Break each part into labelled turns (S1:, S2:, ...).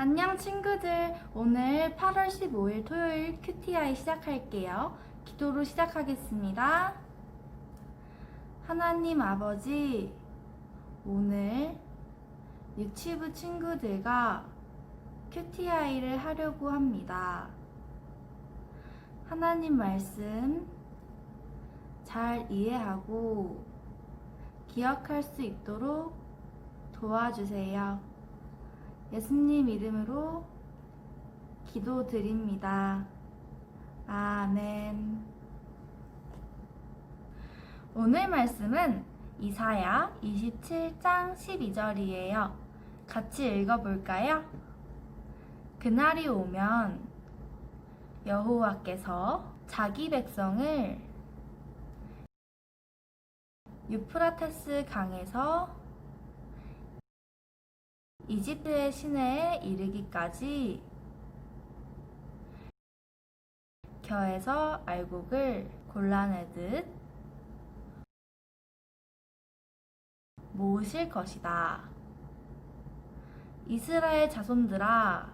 S1: 안녕 친구들. 오늘 8월 15일 토요일 QTI 시작할게요. 기도로 시작하겠습니다. 하나님 아버지, 오늘 유치부 친구들과 QTI를 하려고 합니다. 하나님 말씀 잘 이해하고 기억할 수 있도록 도와주세요. 예수님 이름으로 기도드립니다. 아멘. 오늘 말씀은 이사야 27장 12절이에요. 같이 읽어볼까요? 그날이 오면 여호와께서 자기 백성을 유프라테스 강에서 이집트의 시내에 이르기까지 겨에서 알곡을 골라내듯 모으실 것이다. 이스라엘 자손들아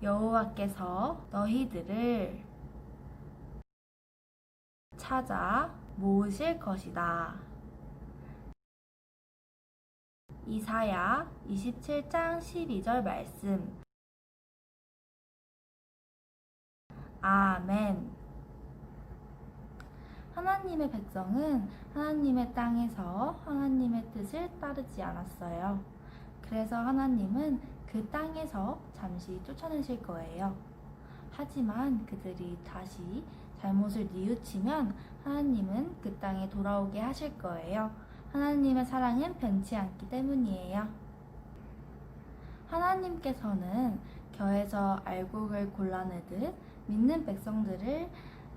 S1: 여호와께서 너희들을 찾아 모으실 것이다. 이사야 27장 12절 말씀. 아멘. 하나님의 백성은 하나님의 땅에서 하나님의 뜻을 따르지 않았어요. 그래서 하나님은 그 땅에서 잠시 쫓아내실 거예요. 하지만 그들이 다시 잘못을 뉘우치면 하나님은 그 땅에 돌아오게 하실 거예요. 하나님의 사랑은 변치 않기 때문이에요. 하나님께서는 겨에서 알곡을 골라내듯 믿는 백성들을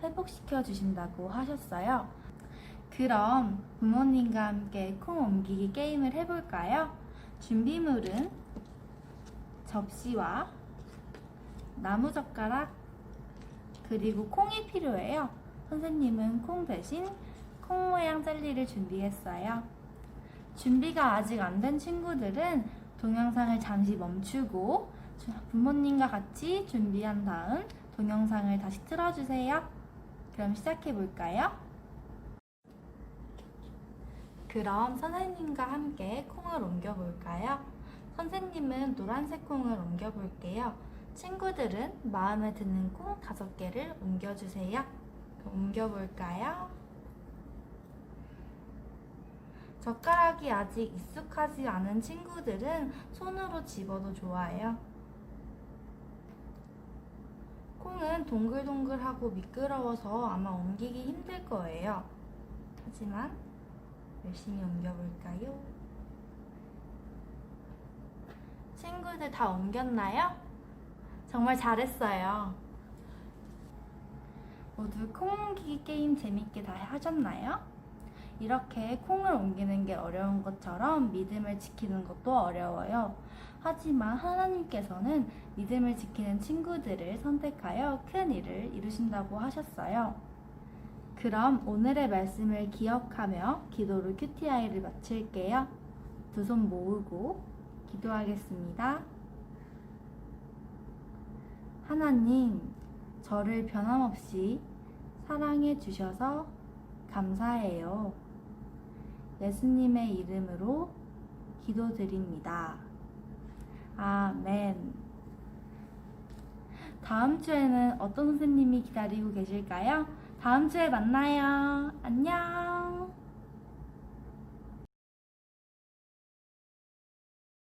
S1: 회복시켜 주신다고 하셨어요. 그럼 부모님과 함께 콩 옮기기 게임을 해볼까요? 준비물은 접시와 나무젓가락 그리고 콩이 필요해요. 선생님은 콩 대신 콩 모양 젤리를 준비했어요. 준비가 아직 안 된 친구들은 동영상을 잠시 멈추고 부모님과 같이 준비한 다음 동영상을 다시 틀어주세요. 그럼 시작해 볼까요? 그럼 선생님과 함께 콩을 옮겨 볼까요? 선생님은 노란색 콩을 옮겨 볼게요. 친구들은 마음에 드는 콩 다섯 개를 옮겨 주세요. 옮겨 볼까요? 젓가락이 아직 익숙하지 않은 친구들은 손으로 집어도 좋아요. 콩은 동글동글하고 미끄러워서 아마 옮기기 힘들 거예요. 하지만 열심히 옮겨볼까요? 친구들 다 옮겼나요? 정말 잘했어요. 모두 콩 옮기기 게임 재밌게 다 하셨나요? 이렇게 콩을 옮기는 게 어려운 것처럼 믿음을 지키는 것도 어려워요. 하지만 하나님께서는 믿음을 지키는 친구들을 선택하여 큰 일을 이루신다고 하셨어요. 그럼 오늘의 말씀을 기억하며 기도로 QTI를 마칠게요. 두 손 모으고 기도하겠습니다. 하나님, 저를 변함없이 사랑해 주셔서 감사해요. 예수님의 이름으로 기도드립니다. 아멘. 다음 주에는 어떤 선생님이 기다리고 계실까요? 다음 주에 만나요. 안녕.